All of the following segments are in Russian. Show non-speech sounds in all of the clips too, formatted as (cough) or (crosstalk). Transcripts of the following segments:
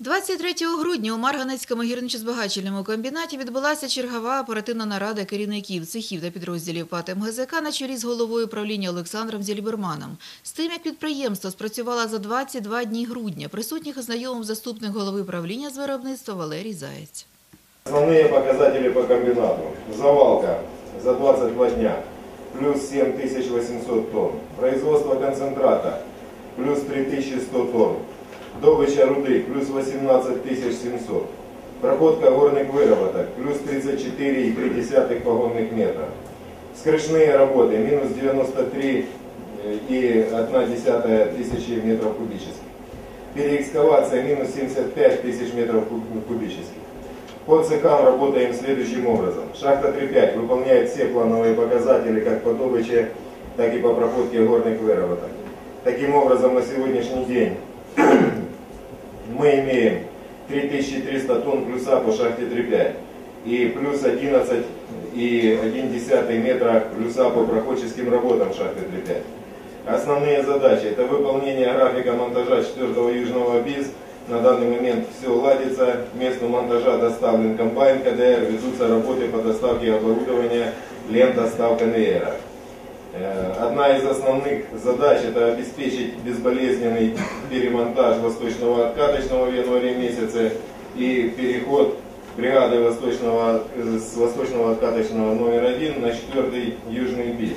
23 грудня у Марганецькому гірничо-збагачувальному комбінаті відбулася чергова оперативна нарада керівників цехів та підрозділів ПАТ МГЗК на чолі з головою правління Олександром Зільберманом. З тим, як підприємство спрацювало за 22 дні грудня, присутніх ознайомив заступник голови правління з виробництва Валерій Заєць. Основные показатели по комбинату. Завалка за 22 дня плюс 7800 тонн. Производство концентрата плюс 3100 тонн. Добыча руды плюс 18700. Проходка горных выработок плюс 34,3 погонных метра. Скрышные работы минус 93 и 1 тысячи метров кубических. Переэкскавация минус 75 тысяч метров куб- кубических. По цехам работаем следующим образом. Шахта 3.5 выполняет все плановые показатели как по добыче, так и по проходке горных выработок. Таким образом, на сегодняшний день мы имеем 3300 тонн плюса по шахте 3.5 и плюс 11 и 1 метра плюса по проходческим работам шахты 3.5. Основные задачи – это выполнение графика монтажа 4 южного БИС. На данный момент все ладится. К месту монтажа доставлен комбайн КДР. Ведутся работы по доставке оборудования лента став конвейера. Э, Одна из основных задач – это обеспечить безболезненный перемонтаж восточного откаточного в январе месяце и переход бригады восточного, э, с восточного откаточного номер один на 4 южный БИС.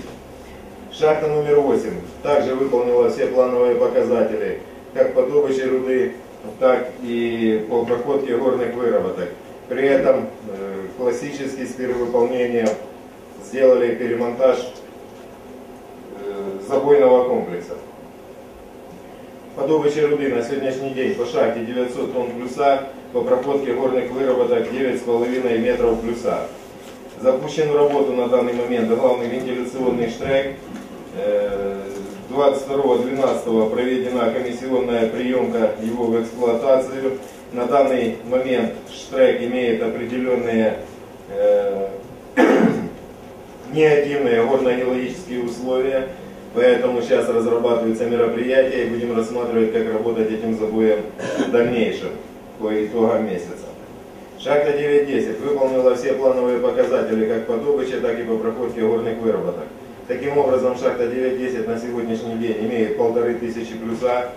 Шахта номер 8 также выполнила все плановые показатели, как по добыче руды, так и по проходке горных выработок. При этом э, классический с перевыполнением сделали перемонтаж забойного комплекса. По добыче руды на сегодняшний день по шахте 900 тонн плюса, по проходке горных выработок 9,5 метров плюса. Запущен в работу на данный момент главный вентиляционный штрек. Э, 22.12 проведена комиссионная приемка его в эксплуатацию. На данный момент штрек имеет определенные э, (clears throat) неактивные горно-геологические условия, поэтому сейчас разрабатываются мероприятия и будем рассматривать, как работать этим забоем в дальнейшем по итогам месяца. Шахта 9.10 выполнила все плановые показатели как по добыче, так и по проходке горных выработок. Таким образом, шахта 9.10 на сегодняшний день имеет полторы тысячи плюса,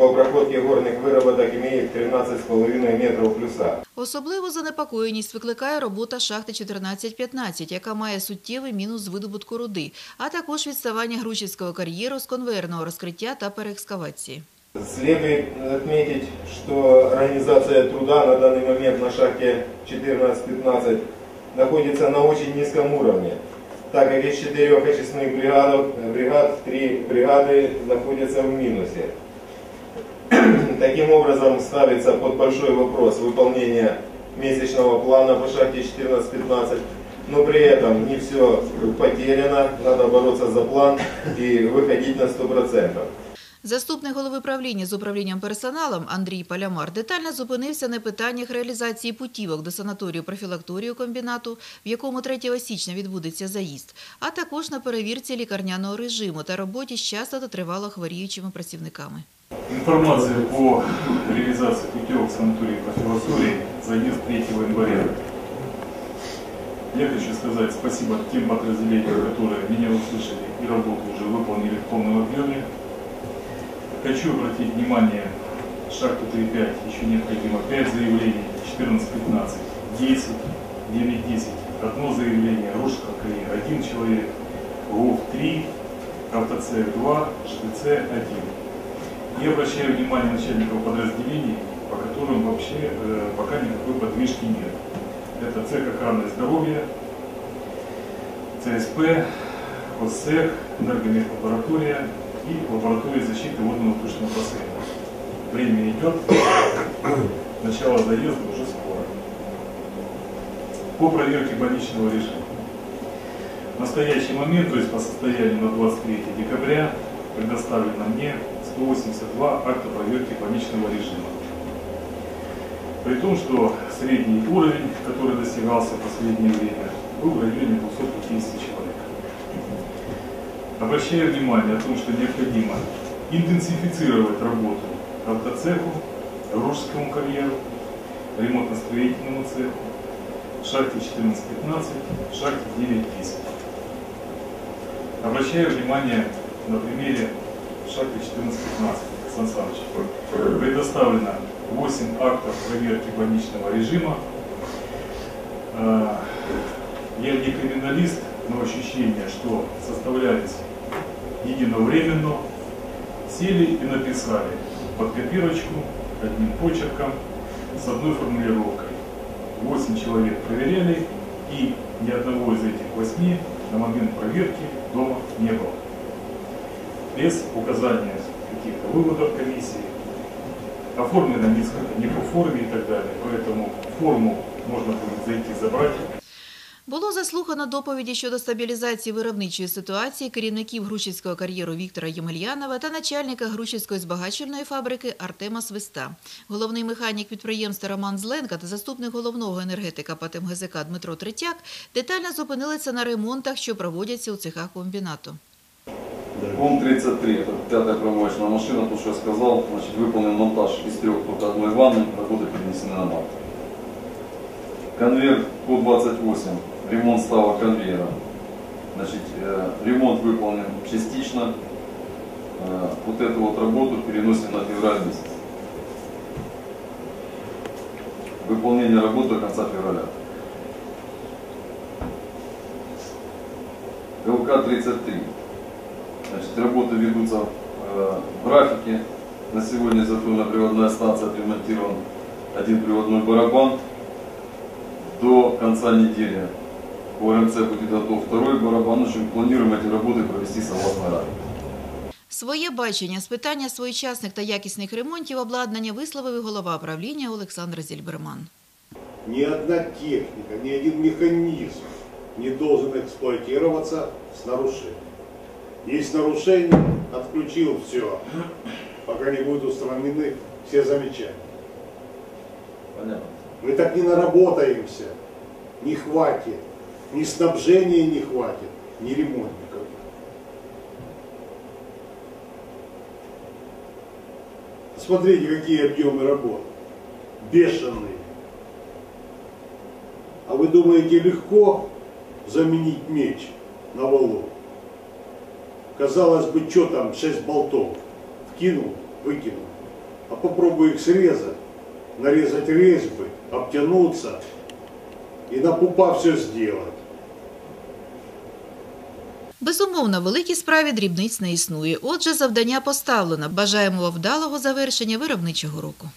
по проходке горных выработок имеет 13,5 метров плюса. Особливу занепокоєність викликає робота шахти 1415, яка має суттєвий мінус з видобутку руди, а також відставання Грушівського кар'єру з конвейерного розкриття та переекскавації. Следует отметить, что организация труда на данный момент на шахте 14-15 находится на очень низком уровне, так как из четырех очистных бригад, бригад три бригады находятся в минусе. Таким образом ставится под большой вопрос выполнение месячного плана по шахте 14-15, но при этом не все потеряно, надо бороться за план и выходить на 100%. Заступник голови правління з управлінням персоналом Андрій Палямар детально зупинився на питаннях реалізації путівок до санаторію профілакторію комбінату, в якому 3 січня відбудеться заїзд, а також на перевірці лікарняного режиму та роботі з часто та тривало хворіючими працівниками. Информация по реализации путевок в санатории профилактории заезд 3 января. Я хочу сказать спасибо тем подразделениям, которые меня услышали и работу уже выполнили в полном объеме. Хочу обратить внимание, шахту 3.5 еще необходимо 5 заявлений, 14-15, 10, 9-10, одно заявление, Рожка карьер, один человек, ГОВ 3, Автоцех 2, ЖТЦ 1. И обращаю внимание начальников подразделений, по которым вообще э, пока никакой подвижки нет. Это цех охраны здоровья, ЦСП, ОСЭХ, энергомехлаборатория и лаборатория защиты водно-воздушного бассейна. Время идет, (coughs) начало заезда уже скоро. По проверке больничного режима. В настоящий момент, то есть по состоянию на 23 декабря, предоставлено мне 182 акта проверки больничного режима. При том, что средний уровень, который достигался в последнее время, был в районе 250 человек. Обращаю внимание о том, что необходимо интенсифицировать работу автоцеху Рожскому карьеру, ремонтно-строительному цеху, шахте 14-15, шахте 9-10. Обращаю внимание на примере шахты 14-15, Сан Саныч. Предоставлено 8 актов проверки больничного режима. А, Я не криминалист, но ощущение, что составлялись единовременно, сели и написали под копирочку, одним почерком, с одной формулировкой. Восемь человек проверяли, и ни одного из этих восьми на момент проверки дома не было. Без указания каких-то выводов комиссии. Оформлено несколько не по форме и так далее, поэтому форму можно будет зайти забрать. Було заслухано доповіді щодо стабілізації виробничої ситуації керівників Грушівського кар'єру Віктора Ємельянова та начальника Грушівської збагачувальної фабрики Артема Свиста. Головний механік підприємства Роман Зленка та заступник головного енергетика ПАТ МГЗК Дмитро Третяк детально зупинилися на ремонтах, що проводяться у цехах комбінату. КОМ-33, это пятая промывочная машина, то, что я сказал, значит, выполнен монтаж из трех только одной ванны, работы перенесены на март. Конвейер КО-28, ремонт става конвейера. Значит, э, ремонт выполнен частично, Э, вот эту вот работу переносим на февраль месяц. Выполнение работы до конца февраля. ЛК-33. Значит, работы ведутся э, в графике. На сегодня затворно-приводная станция отремонтирован один приводной барабан. До конца недели по РМЦ будет готов второй барабан. В общем, планируем эти работы провести согласно РАДе. Своє бачення з питання своєчасних та якісних ремонтів обладнання висловив і голова правління Олександр Зільберман. Ни одна техника, ни один механизм не должен эксплуатироваться с нарушением. Есть нарушение, отключил все, пока не будут устранены все замечания. Понятно. Мы так не наработаемся, не хватит, ни снабжения не хватит, ни ремонтников. Смотрите, какие объемы работ. Бешеные. А вы думаете, легко заменить меч на валу? Казалось бы, что там, 6 болтов. Вкинул, выкинул. А попробуй их срезать, нарезать резьбы, обтянуться и на пупа все сделать. Безумовно, великій справі дрібниць не існує. Отже, завдання поставлено. Бажаємо вдалого завершення виробничого року.